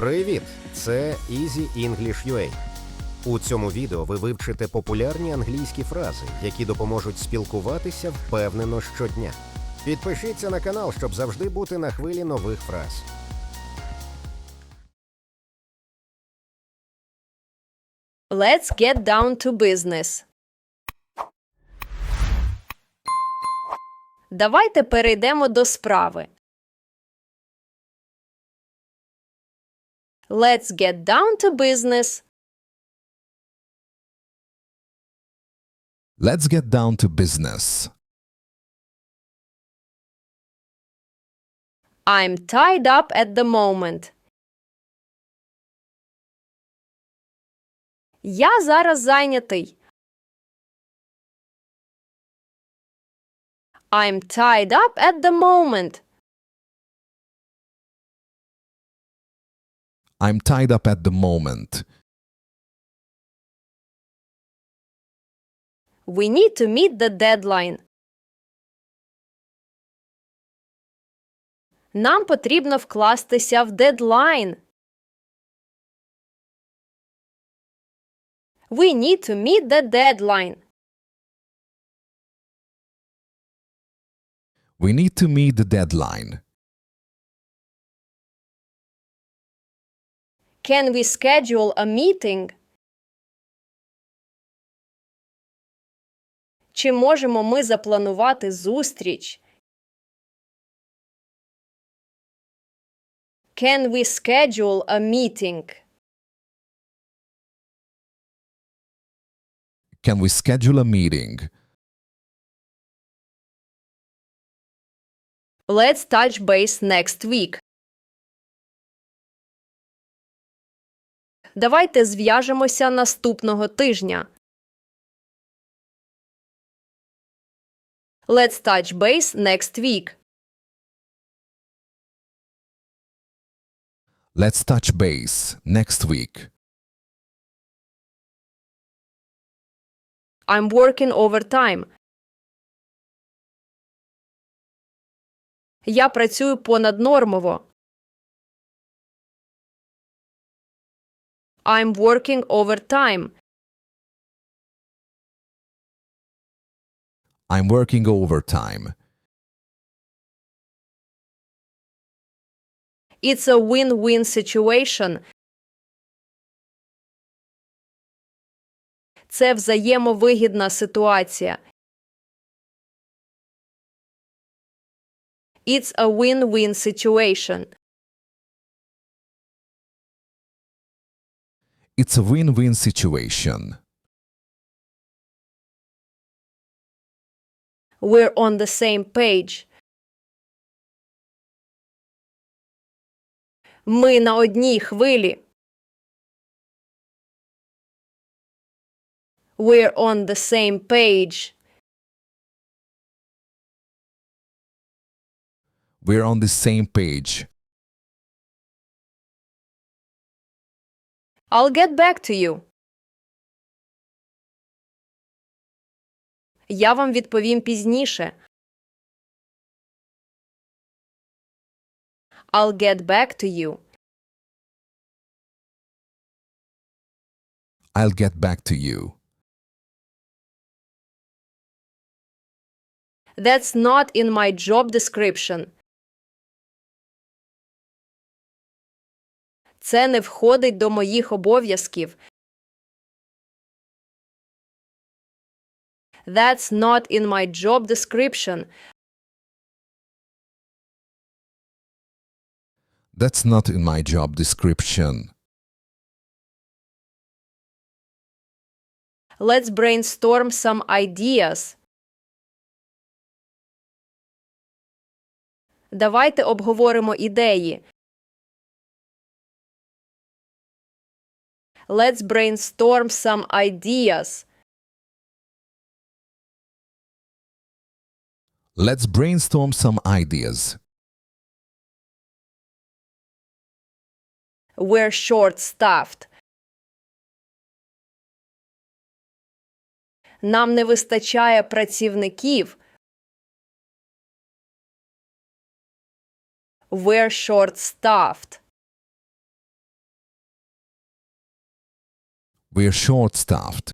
Привіт! Це Easy English UA. У цьому відео ви вивчите популярні англійські фрази, які допоможуть спілкуватися впевнено щодня. Підпишіться на канал, щоб завжди бути на хвилі нових фраз. Let's get down to business. Давайте перейдемо до справи. Let's get down to business. Let's get down to business. I'm tied up at the moment. Я зараз зайнятий. I'm tied up at the moment. I'm tied up at the moment. We need to meet the deadline. Нам потрібно вкластися в дедлайн. We need to meet the deadline. We need to meet the deadline. Can we schedule a meeting? Чи можемо ми запланувати зустріч? Can we schedule a meeting? Can we schedule a meeting? Let's touch base next week. Давайте зв'яжемося наступного тижня. Let's touch base next week. Let's touch base next week. I'm working overtime. Я працюю понаднормово. I'm working overtime. I'm working overtime. It's a win-win situation. Це взаємовигідна ситуація. It's a win-win situation. It's a win-win situation. We're on the same page. Ми на одній хвилі. We're on the same page. We're on the same page. I'll get back to you. Я вам відповім пізніше. I'll get back to you. I'll get back to you. That's not in my job description. Це не входить до моїх обов'язків. That's not in my job description. That's not in my job description. Let's brainstorm some ideas. Давайте обговоримо ідеї. Let's brainstorm some ideas. Let's brainstorm some ideas. We're short-staffed. Нам не вистачає працівників. We're short-staffed. We're short staffed.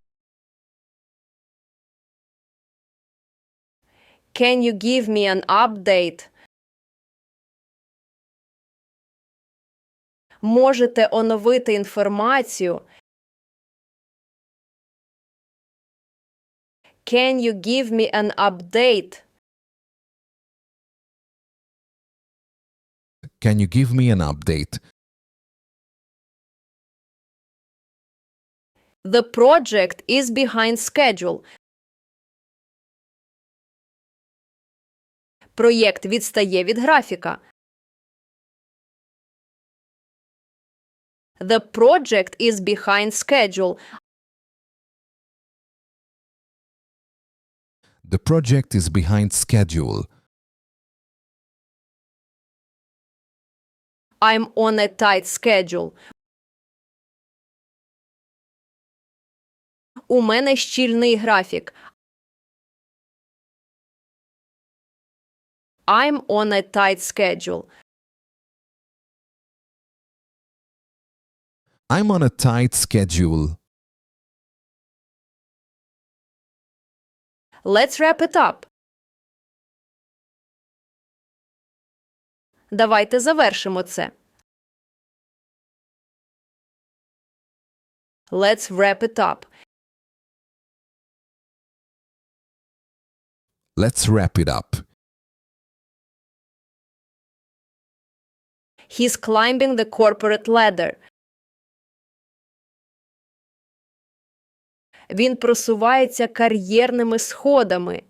Can you give me an update? Можете оновити інформацію? Can you give me an update? Can you give me an update? The project is behind schedule. Проєкт відстає від графіка. The project is behind schedule. The project is behind schedule. I'm on a tight schedule. У мене щільний графік. I'm on a tight schedule. I'm on a tight schedule. Let's wrap it up. Давайте завершимо це. Let's wrap it up. Let's wrap it up. He's climbing the corporate ladder. Він просувається кар'єрними сходами.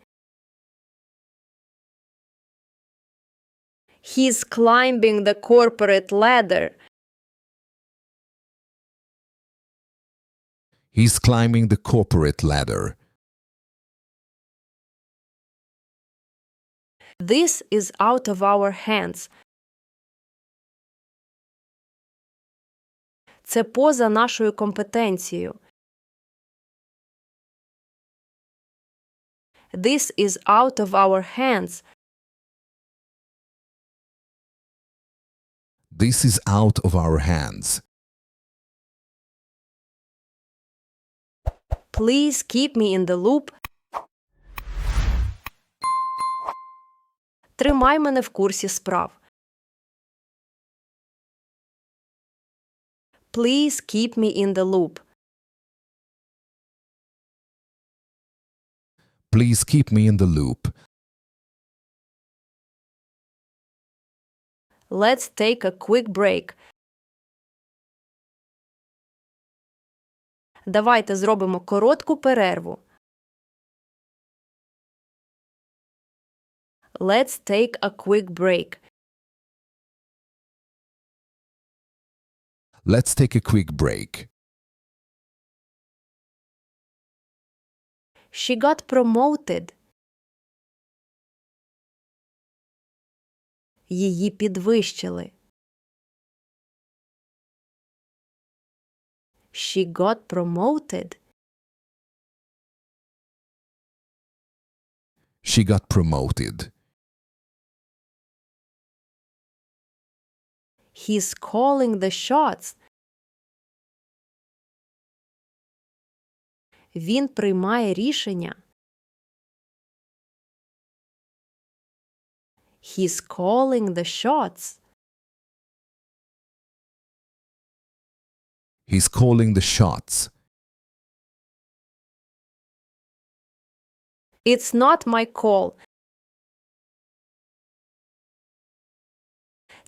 He's climbing the corporate ladder. He's climbing the corporate ladder. This is out of our hands. Це поза нашою компетенцією. This is out of our hands. This is out of our hands. Please keep me in the loop. Тримай мене в курсі справ. Please keep me in the loop. Please keep me in the loop. Let's take a quick break. Давайте зробимо коротку перерву. Let's take a quick break. Let's take a quick break. She got promoted. Її підвищили. She got promoted. She got promoted. He's calling the shots. Він приймає рішення. He's calling the shots. He's calling the shots. It's not my call.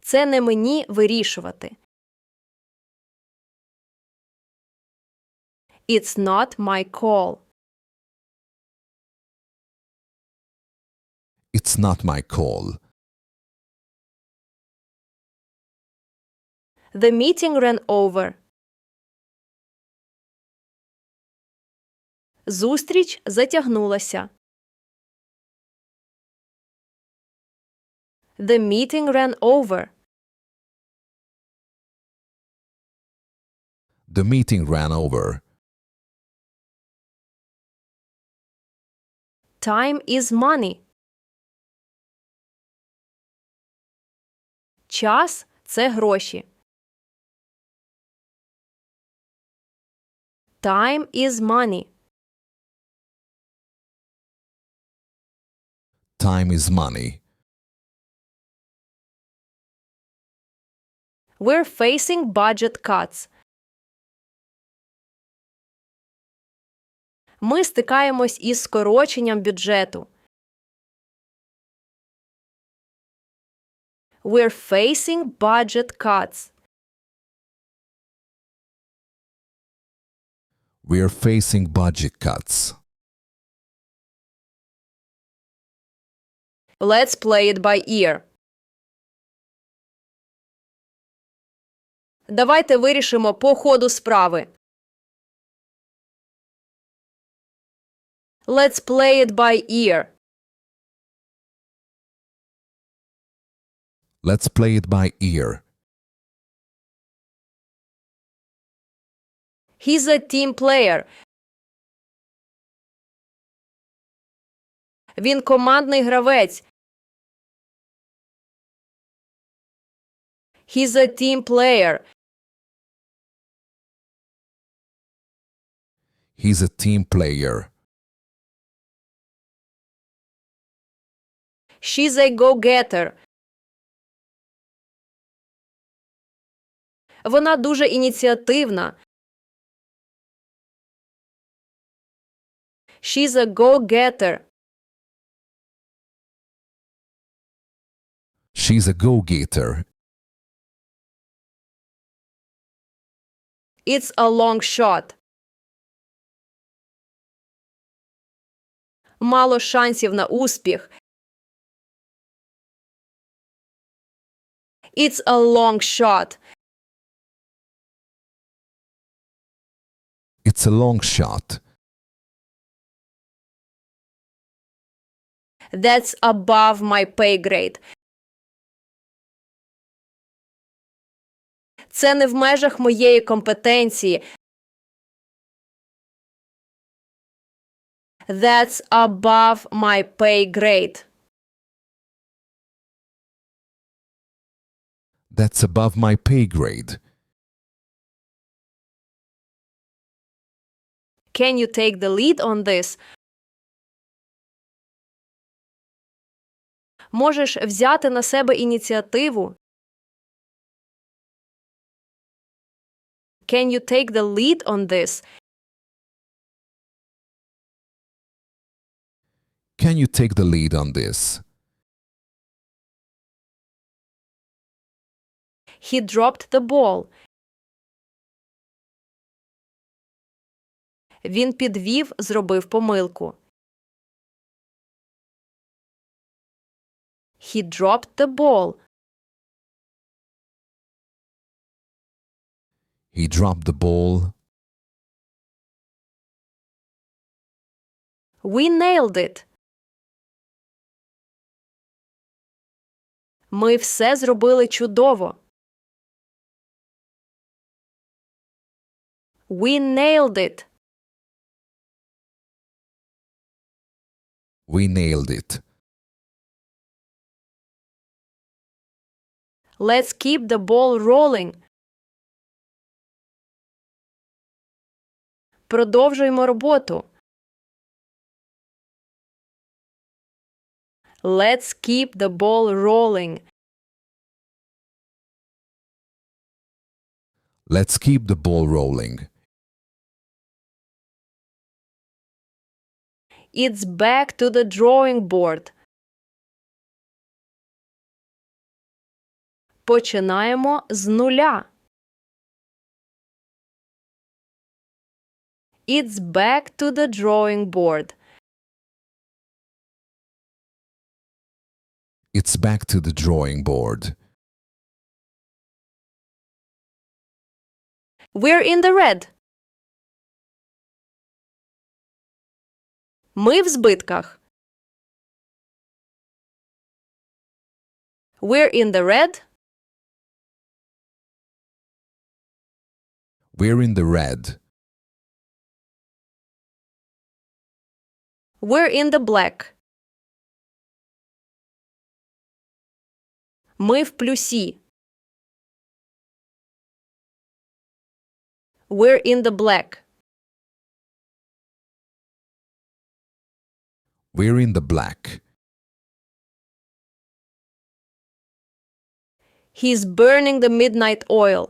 Це не мені вирішувати. It's not my call. It's not my call. The meeting ran over. Зустріч затягнулася. The meeting ran over. The meeting ran over. Time is money. Час це гроші. Time is money. Time is money. We're facing budget cuts. Ми стикаємось із скороченням бюджету. We're facing budget cuts. We are facing budget cuts. Let's play it by ear. Давайте вирішимо по ходу справи. Let's play it by ear. Let's play it by ear. He's a team player. Він командний гравець. He's a team player. He's a team player. She's a go-getter. Вона дуже ініціативна. She's a go-getter. She's a go-getter. It's a long shot. Мало шансів на успіх. It's a long shot. It's a long shot. That's above my pay grade. Це не в межах моєї компетенції. That's above my pay grade. That's above my pay grade. Can you take the lead on this? Можеш взяти на себе ініціативу? Can you take the lead on this? Can you take the lead on this? He dropped the ball. Він підвів, зробив помилку. He dropped the ball. He dropped the ball. We nailed it. Ми все зробили чудово. We nailed it. We nailed it. Let's keep the ball rolling. Продовжуємо роботу. Let's keep the ball rolling. Let's keep the ball rolling. It's back to the drawing board. Починаємо з нуля. It's back to the drawing board. It's back to the drawing board. We're in the red. Ми в збитках. We're in the red. We're in the red. We're in the black. Ми в плюсі. We're in the black. We're in the black. He's burning the midnight oil.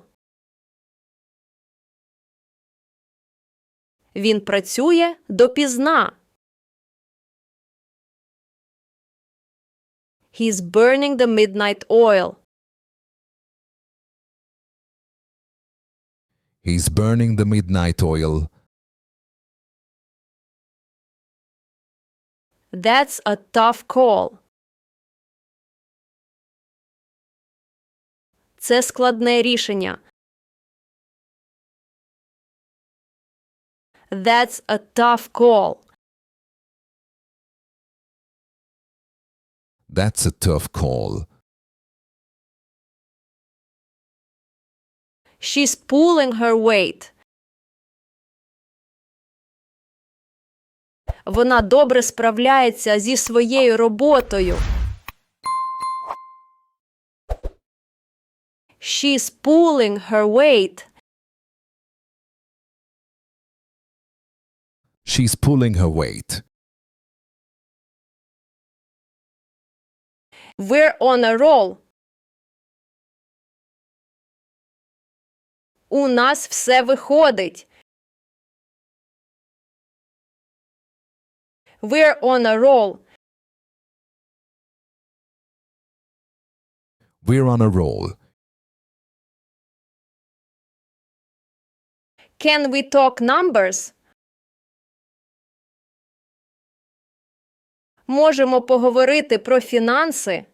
Він працює допізна. He's burning the midnight oil. He's burning the midnight oil. That's a tough call. Це складне рішення. That's a tough call. That's a tough call. She's pulling her weight. Вона добре справляється зі своєю роботою. She's pulling her weight. She's pulling her weight. We're on a roll. У нас все виходить. We're on a roll. We're on a roll. Can we talk numbers? Можемо поговорити про фінанси.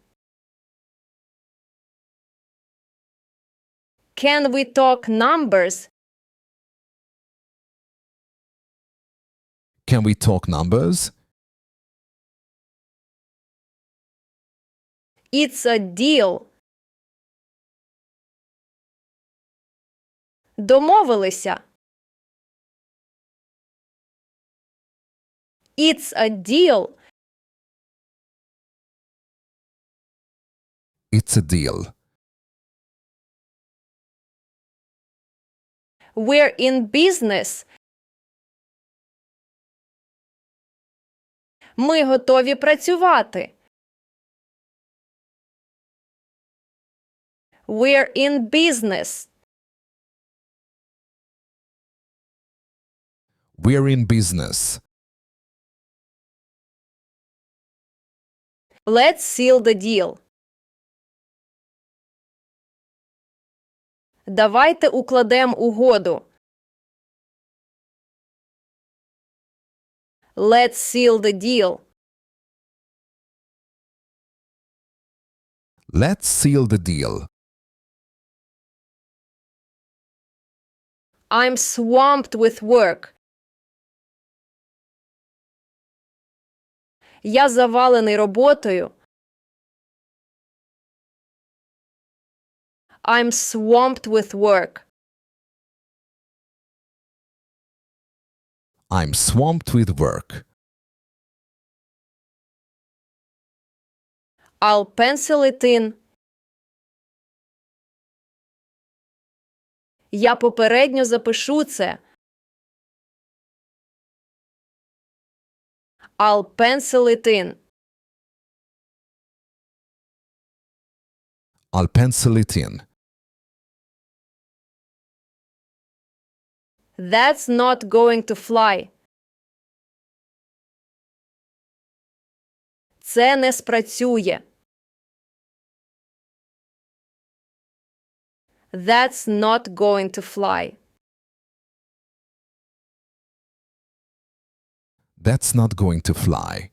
Can we talk numbers? Can we talk numbers? It's a deal. Домовилися. It's a deal. It's a deal. We're in business. Ми готові працювати. We're in business. We're in business. Let's seal the deal. Давайте укладем угоду. Let's seal the deal. Let's seal the deal. I'm swamped with work. Я завалений роботою. I'm swamped with work. I'm swamped with work. I'll pencil it in. Я попередньо запишу це. I'll pencil it in. I'll pencil it in. That's not going to fly. Це не спрацює. That's not going to fly. That's not going to fly.